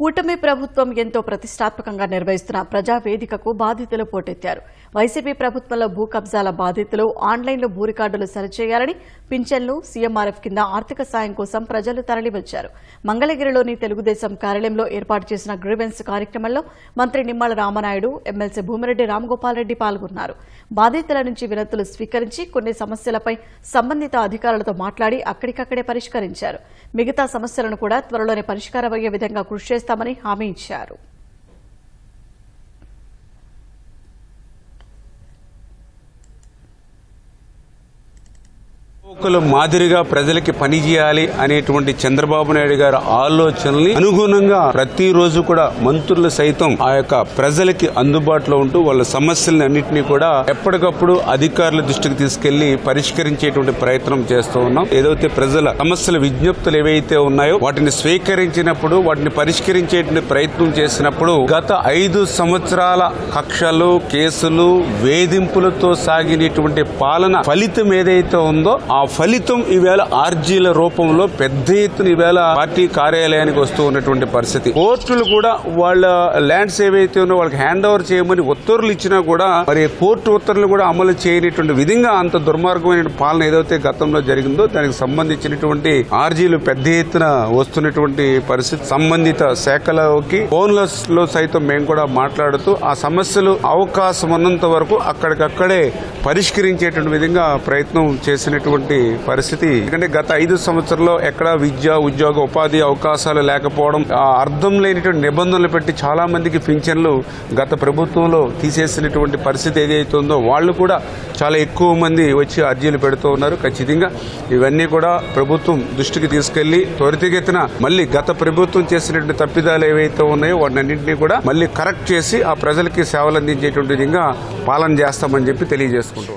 కూటమి ప్రభుత్వం ఎంతో ప్రతిష్టాత్మకంగా నిర్వహిస్తున్న ప్రజా వేదికకు బాధితులు పోటెత్తారు. వైసీపీ ప్రభుత్వంలో భూ కబ్జాల బాధితులు ఆన్లైన్లో భూ రికార్డులు సరిచేయాలని పింఛన్లు సీఎంఆర్ఎఫ్ కింద ఆర్థిక సాయం కోసం ప్రజలు తరలివచ్చారు. మంగళగిరిలోని తెలుగుదేశం కార్యాలయంలో ఏర్పాటు చేసిన గ్రీవెన్స్ కార్యక్రమంలో మంత్రి నిమ్మల రామనాయుడు ఎమ్మెల్సీ భూమిరెడ్డి రామ్గోపాల్ రెడ్డి పాల్గొన్నారు. బాధితుల నుంచి వినతులు స్వీకరించి కొన్ని సమస్యలపై సంబంధిత అధికారులతో మాట్లాడి అక్కడికక్కడే పరిష్కరించారు. మిగతా సమస్యలను కూడా త్వరలోనే పరిష్కారమయ్యే విధంగా కృషి చేస్తామని హామీ ఇచ్చారు. ఒకరు మాదిరిగా ప్రజలకి పని చేయాలి అనేటువంటి చంద్రబాబు నాయుడు గారి ఆలోచనల్ని అనుగుణంగా ప్రతిరోజు కూడా మంత్రులు సైతం ఆ యొక్క ప్రజలకి అందుబాటులో ఉంటూ వాళ్ళ సమస్యలను అన్నింటినీ కూడా ఎప్పటికప్పుడు అధికారుల దృష్టికి తీసుకెళ్ళి పరిష్కరించేటువంటి ప్రయత్నం చేస్తూ ఉన్నాం. ఏదైతే ప్రజల సమస్యల విజ్ఞప్తులు ఏవైతే ఉన్నాయో వాటిని స్వీకరించినప్పుడు వాటిని పరిష్కరించేటువంటి ప్రయత్నం చేసినప్పుడు గత ఐదు సంవత్సరాల కక్షలు కేసులు వేధింపులతో సాగినటువంటి పాలన ఫలితం ఏదైతే ఉందో ఆ ఆ ఫలితం ఈవేళ ఆర్జీల రూపంలో పెద్ద ఎత్తున ఈవేళ పార్టీ కార్యాలయానికి వస్తూ ఉన్నటువంటి పరిస్థితి. కోర్టులు కూడా వాళ్ళ ల్యాండ్స్ ఏవైతే ఉన్నాయో వాళ్ళకి హ్యాండ్ ఓవర్ చేయమని ఉత్తర్వులు ఇచ్చినా కూడా మరి కోర్టు ఉత్తర్వులు కూడా అమలు చేయనటువంటి విధంగా అంత దుర్మార్గమైన పాలన ఏదైతే గతంలో జరిగిందో దానికి సంబంధించినటువంటి ఆర్జీలు పెద్ద ఎత్తున వస్తున్నటువంటి పరిస్థితి సంబంధిత శాఖలకి లో సైతం మేము కూడా మాట్లాడుతూ ఆ సమస్యలు అవకాశం ఉన్నంత వరకు అక్కడికక్కడే పరిష్కరించేటువంటి విధంగా ప్రయత్నం చేసినటువంటి పరిస్థితి. ఎందుకంటే గత ఐదు సంవత్సరాల్లో ఎక్కడ విద్య ఉద్యోగ ఉపాధి అవకాశాలు లేకపోవడం ఆ అర్థం లేనిటువంటి నిబంధనలు పెట్టి చాలా మందికి పింఛన్లు గత ప్రభుత్వంలో తీసేసినటువంటి పరిస్థితి ఏదైతే ఉందో వాళ్ళు కూడా చాలా ఎక్కువ మంది వచ్చి అర్జీలు పెడుతూ ఉన్నారు. ఖచ్చితంగా ఇవన్నీ కూడా ప్రభుత్వం దృష్టికి తీసుకెళ్ళి త్వరితగతిన మళ్ళీ గత ప్రభుత్వం చేసినటువంటి తప్పిదాలు ఏవైతే ఉన్నాయో వాటినన్నింటినీ కూడా మళ్ళీ కరెక్ట్ చేసి ఆ ప్రజలకి సేవలు అందించేటువంటి విధంగా పాలన చేస్తామని చెప్పి తెలియజేసుకుంటూ